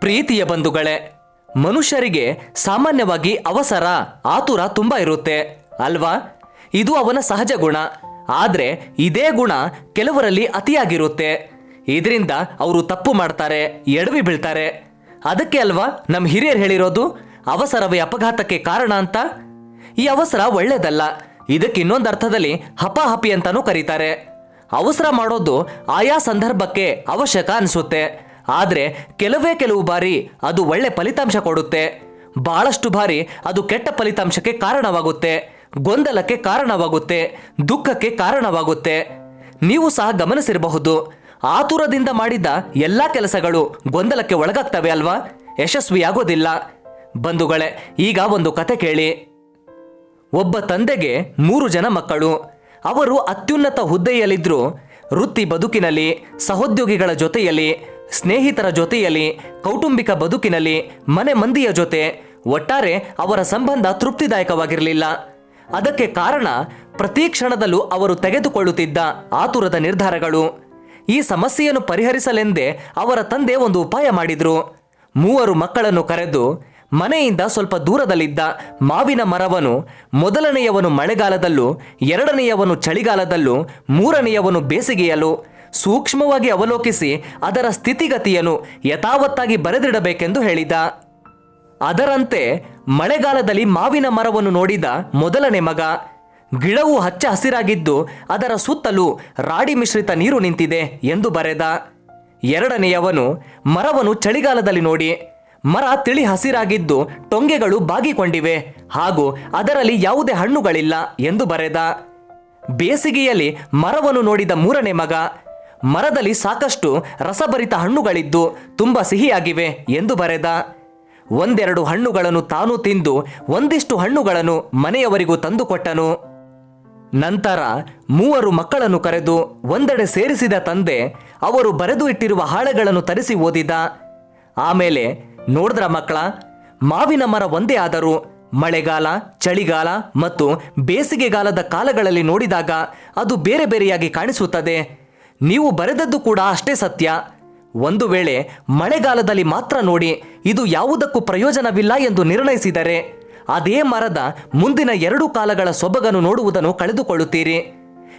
ಪ್ರೀತಿಯ ಬಂಧುಗಳೇ, ಮನುಷ್ಯರಿಗೆ ಸಾಮಾನ್ಯವಾಗಿ ಅವಸರ, ಆತುರ ತುಂಬ ಇರುತ್ತೆ, ಅಲ್ವಾ? ಇದು ಅವನ ಸಹಜ ಗುಣ. ಆದರೆ ಇದೇ ಗುಣ ಕೆಲವರಲ್ಲಿ ಅತಿಯಾಗಿರುತ್ತೆ. ಇದರಿಂದ ಅವರು ತಪ್ಪು ಮಾಡ್ತಾರೆ, ಎಡವಿ ಬೀಳ್ತಾರೆ. ಅದಕ್ಕೆ ಅಲ್ವಾ ನಮ್ಮ ಹಿರಿಯರು ಹೇಳಿರೋದು? ಅವಸರವೇ ಅಪಘಾತಕ್ಕೆ ಕಾರಣ ಅಂತ? ಈ ಅವಸರ ಒಳ್ಳೇದಲ್ಲ. ಇದಕ್ಕೆ ಇನ್ನೊಂದು ಅರ್ಥದಲ್ಲಿ ಹಪಾಹಪಿ ಅಂತಾನೂ ಕರೀತಾರೆ. ಅವಸರ ಮಾಡೋದು ಆಯಾ ಸಂದರ್ಭಕ್ಕೆ ಅವಶ್ಯಕ ಅನಿಸುತ್ತೆ. ಆದರೆ ಕೆಲವೇ ಕೆಲವು ಬಾರಿ ಅದು ಒಳ್ಳೆ ಫಲಿತಾಂಶ ಕೊಡುತ್ತೆ. ಬಹಳಷ್ಟು ಬಾರಿ ಅದು ಕೆಟ್ಟ ಫಲಿತಾಂಶಕ್ಕೆ ಕಾರಣವಾಗುತ್ತೆ. ಗೊಂದಲಕ್ಕೆ ಕಾರಣವಾಗುತ್ತೆ. ದುಃಖಕ್ಕೆ ಕಾರಣವಾಗುತ್ತೆ. ನೀವು ಸಹ ಗಮನಿಸಿರಬಹುದು. ಆತುರದಿಂದ ಮಾಡಿದ ಎಲ್ಲ ಕೆಲಸಗಳು ಗೊಂದಲಕ್ಕೆ ಒಳಗಾಗ್ತವೆ ಅಲ್ವಾ? ಯಶಸ್ವಿಯಾಗೋದಿಲ್ಲ. ಬಂಧುಗಳೇ, ಈಗ ಒಂದು ಕತೆ ಕೇಳಿ. ಒಬ್ಬ ತಂದೆಗೆ ಮೂರು ಜನ ಮಕ್ಕಳು. ಅವರು ಅತ್ಯುನ್ನತ ಹುದ್ದೆಯಲ್ಲಿದ್ದರೂ ವೃತ್ತಿ ಬದುಕಿನಲ್ಲಿ, ಸಹೋದ್ಯೋಗಿಗಳ ಜೊತೆಯಲ್ಲಿ ಸ್ನೇಹಿತರ ಜೊತೆಯಲ್ಲಿ, ಕೌಟುಂಬಿಕ ಬದುಕಿನಲ್ಲಿ, ಮನೆ ಮಂದಿಯ ಜೊತೆ, ಒಟ್ಟಾರೆ ಅವರ ಸಂಬಂಧ ತೃಪ್ತಿದಾಯಕವಾಗಿರಲಿಲ್ಲ. ಅದಕ್ಕೆ ಕಾರಣ ಪ್ರತಿ ಕ್ಷಣದಲ್ಲೂ ಅವರು ತೆಗೆದುಕೊಳ್ಳುತ್ತಿದ್ದ ಆತುರದ ನಿರ್ಧಾರಗಳು. ಈ ಸಮಸ್ಯೆಯನ್ನು ಪರಿಹರಿಸಲೆಂದೇ ಅವರ ತಂದೆ ಒಂದು ಉಪಾಯ ಮಾಡಿದ್ರು. ಮೂವರು ಮಕ್ಕಳನ್ನು ಕರೆದು, ಮನೆಯಿಂದ ಸ್ವಲ್ಪ ದೂರದಲ್ಲಿದ್ದ ಮಾವಿನ ಮರವನು, ಮೊದಲನೆಯವನು ಮಳೆಗಾಲದಲ್ಲೂ, ಎರಡನೆಯವನು ಚಳಿಗಾಲದಲ್ಲೂ, ಮೂರನೆಯವನು ಬೇಸಿಗೆಯಲ್ಲೂ ಸೂಕ್ಷ್ಮವಾಗಿ ಅವಲೋಕಿಸಿ ಅದರ ಸ್ಥಿತಿಗತಿಯನ್ನು ಯಥಾವತ್ತಾಗಿ ಬರೆದಿಡಬೇಕೆಂದು ಹೇಳಿದ. ಅದರಂತೆ ಮಳೆಗಾಲದಲ್ಲಿ ಮಾವಿನ ಮರವನ್ನು ನೋಡಿದ ಮೊದಲನೇ ಮಗ. ಗಿಡವು ಹಚ್ಚ ಹಸಿರಾಗಿದ್ದು ಅದರ ಸುತ್ತಲೂ ರಾಡಿ ಮಿಶ್ರಿತ ನೀರು ನಿಂತಿದೆ ಎಂದು ಬರೆದ. ಎರಡನೆಯವನು ಮರವನ್ನು ಚಳಿಗಾಲದಲ್ಲಿ ನೋಡಿ. ಮರ ತಿಳಿ ಹಸಿರಾಗಿದ್ದು ಟೊಂಗೆಗಳು ಬಾಗಿಕೊಂಡಿವೆ ಹಾಗೂ ಅದರಲ್ಲಿ ಯಾವುದೇ ಹಣ್ಣುಗಳಿಲ್ಲ ಎಂದು ಬರೆದ. ಬೇಸಿಗೆಯಲ್ಲಿ ಮರವನ್ನು ನೋಡಿದ ಮೂರನೇ ಮಗ. ಮರದಲ್ಲಿ ಸಾಕಷ್ಟು ರಸಭರಿತ ಹಣ್ಣುಗಳಿದ್ದು ತುಂಬ ಸಿಹಿಯಾಗಿವೆ ಎಂದು ಬರೆದ. ಒಂದೆರಡು ಹಣ್ಣುಗಳನ್ನು ತಾನು ತಿಂದು ಒಂದಿಷ್ಟು ಹಣ್ಣುಗಳನ್ನು ಮನೆಯವರಿಗೂ ತಂದುಕೊಟ್ಟನು. ನಂತರ ಮೂವರು ಮಕ್ಕಳನ್ನು ಕರೆದು ಒಂದೆಡೆ ಸೇರಿಸಿದ ತಂದೆ ಅವರು ಬರೆದು ಇಟ್ಟಿರುವ ಹಾಳೆಗಳನ್ನು ತರಿಸಿ ಓದಿದ. ಆಮೇಲೆ ನೋಡಿದ್ರ ಮಕ್ಕಳ, ಮಾವಿನ ಮರ ಒಂದೇ ಆದರೂ ಮಳೆಗಾಲ, ಚಳಿಗಾಲ ಮತ್ತು ಬೇಸಿಗೆಗಾಲದ ಕಾಲಗಳಲ್ಲಿ ನೋಡಿದಾಗ ಅದು ಬೇರೆ ಬೇರೆಯಾಗಿ ಕಾಣಿಸುತ್ತದೆ. ನೀವು ಬರೆದದ್ದು ಕೂಡ ಅಷ್ಟೇ ಸತ್ಯ. ಒಂದು ವೇಳೆ ಮಳೆಗಾಲದಲ್ಲಿ ಮಾತ್ರ ನೋಡಿ ಇದು ಯಾವುದಕ್ಕೂ ಪ್ರಯೋಜನವಿಲ್ಲ ಎಂದು ನಿರ್ಣಯಿಸಿದರೆ, ಅದೇ ಮರದ ಮುಂದಿನ ಎರಡು ಕಾಲಗಳ ಸೊಬಗನ್ನು ನೋಡುವುದನ್ನು ಕಳೆದುಕೊಳ್ಳುತ್ತೀರಿ.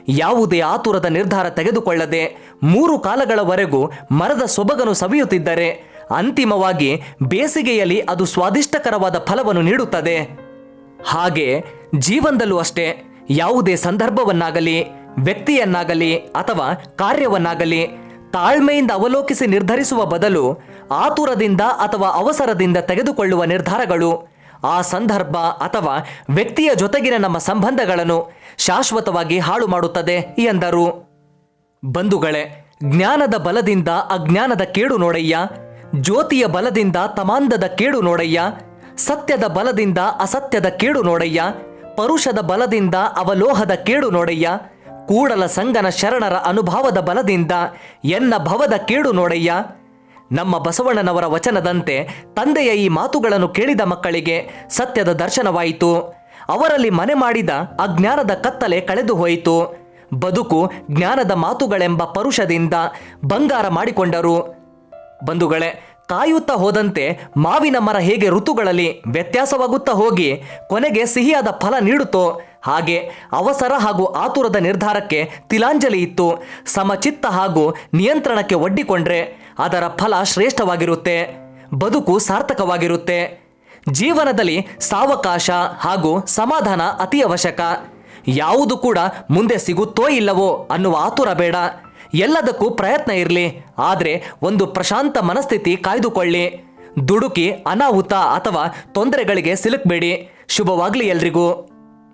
ಯಾವುದೇ ಆತುರದ ನಿರ್ಧಾರ ತೆಗೆದುಕೊಳ್ಳದೆ ಮೂರು ಕಾಲಗಳವರೆಗೂ ಮರದ ಸೊಬಗನ್ನು ಸವಿಯುತ್ತಿದ್ದರೆ, ಅಂತಿಮವಾಗಿ ಬೇಸಿಗೆಯಲ್ಲಿ ಅದು ಸ್ವಾದಿಷ್ಟಕರವಾದ ಫಲವನ್ನು ನೀಡುತ್ತದೆ. ಹಾಗೆ ಜೀವನದಲ್ಲೂ ಅಷ್ಟೇ, ಯಾವುದೇ ಸಂದರ್ಭವನ್ನಾಗಲಿ ವ್ಯಕ್ತಿಯನ್ನಾಗಲಿ ಅಥವಾ ಕಾರ್ಯವನ್ನಾಗಲಿ ತಾಳ್ಮೆಯಿಂದ ಅವಲೋಕಿಸಿ ನಿರ್ಧರಿಸುವ ಬದಲು ಆತುರದಿಂದ ಅಥವಾ ಅವಸರದಿಂದ ತೆಗೆದುಕೊಳ್ಳುವ ನಿರ್ಧಾರಗಳು, ಆ ಸಂದರ್ಭ ಅಥವಾ ವ್ಯಕ್ತಿಯ ಜೊತೆಗಿನ ನಮ್ಮ ಸಂಬಂಧಗಳನ್ನು ಶಾಶ್ವತವಾಗಿ ಹಾಳು ಮಾಡುತ್ತದೆ ಎಂದರು. ಬಂಧುಗಳೇ, ಜ್ಞಾನದ ಬಲದಿಂದ ಅಜ್ಞಾನದ ಕೇಡು ನೋಡಯ್ಯ, ಜ್ಯೋತಿಯ ಬಲದಿಂದ ತಮಾಂಧದ ಕೇಡು ನೋಡಯ್ಯ, ಸತ್ಯದ ಬಲದಿಂದ ಅಸತ್ಯದ ಕೇಡು ನೋಡಯ್ಯ, ಪರುಷದ ಬಲದಿಂದ ಅವಲೋಹದ ಕೇಡು ನೋಡಯ್ಯ ಕೂಡಲ ಸಂಗನ ಶರಣರ ಅನುಭಾವದ ಬಲದಿಂದ ಎನ್ನ ಭವದ ಕೇಡು ನೋಡಯ್ಯ. ನಮ್ಮ ಬಸವಣ್ಣನವರ ವಚನದಂತೆ ತಂದೆಯ ಈ ಮಾತುಗಳನ್ನು ಕೇಳಿದ ಮಕ್ಕಳಿಗೆ ಸತ್ಯದ ದರ್ಶನವಾಯಿತು. ಅವರಲ್ಲಿ ಮನೆ ಮಾಡಿದ ಅಜ್ಞಾನದ ಕತ್ತಲೆ ಕಳೆದು ಹೋಯಿತು. ಬದುಕು ಜ್ಞಾನದ ಮಾತುಗಳೆಂಬ ಪರುಷದಿಂದ ಬಂಗಾರ ಮಾಡಿಕೊಂಡರು. ಬಂಧುಗಳೇ, ಕಾಯುತ್ತಾ ಹೋದಂತೆ ಮಾವಿನ ಮರ ಹೇಗೆ ಋತುಗಳಲ್ಲಿ ವ್ಯತ್ಯಾಸವಾಗುತ್ತಾ ಹೋಗಿ ಕೊನೆಗೆ ಸಿಹಿಯಾದ ಫಲ ನೀಡುತ್ತೋ ಹಾಗೆ ಅವಸರ ಹಾಗೂ ಆತುರದ ನಿರ್ಧಾರಕ್ಕೆ ತಿಲಾಂಜಲಿ ಇತ್ತು. ಸಮಚಿತ್ತ ಹಾಗೂ ನಿಯಂತ್ರಣಕ್ಕೆ ಒಡ್ಡಿಕೊಂಡ್ರೆ ಅದರ ಫಲ ಶ್ರೇಷ್ಠವಾಗಿರುತ್ತೆ, ಬದುಕು ಸಾರ್ಥಕವಾಗಿರುತ್ತೆ. ಜೀವನದಲ್ಲಿ ಸಾವಕಾಶ ಹಾಗೂ ಸಮಾಧಾನ ಅತಿ ಅವಶ್ಯಕ. ಯಾವುದು ಕೂಡ ಮುಂದೆ ಸಿಗುತ್ತೋ ಇಲ್ಲವೋ ಅನ್ನುವ ಆತುರ ಬೇಡ. ಎಲ್ಲದಕ್ಕೂ ಪ್ರಯತ್ನ ಇರಲಿ, ಆದರೆ ಒಂದು ಪ್ರಶಾಂತ ಮನಸ್ಥಿತಿ ಕಾಯ್ದುಕೊಳ್ಳಿ. ದುಡುಕಿ ಅನಾಹುತ ಅಥವಾ ತೊಂದರೆಗಳಿಗೆ ಸಿಲುಕಬೇಡಿ. ಶುಭವಾಗಲಿ ಎಲ್ರಿಗೂ.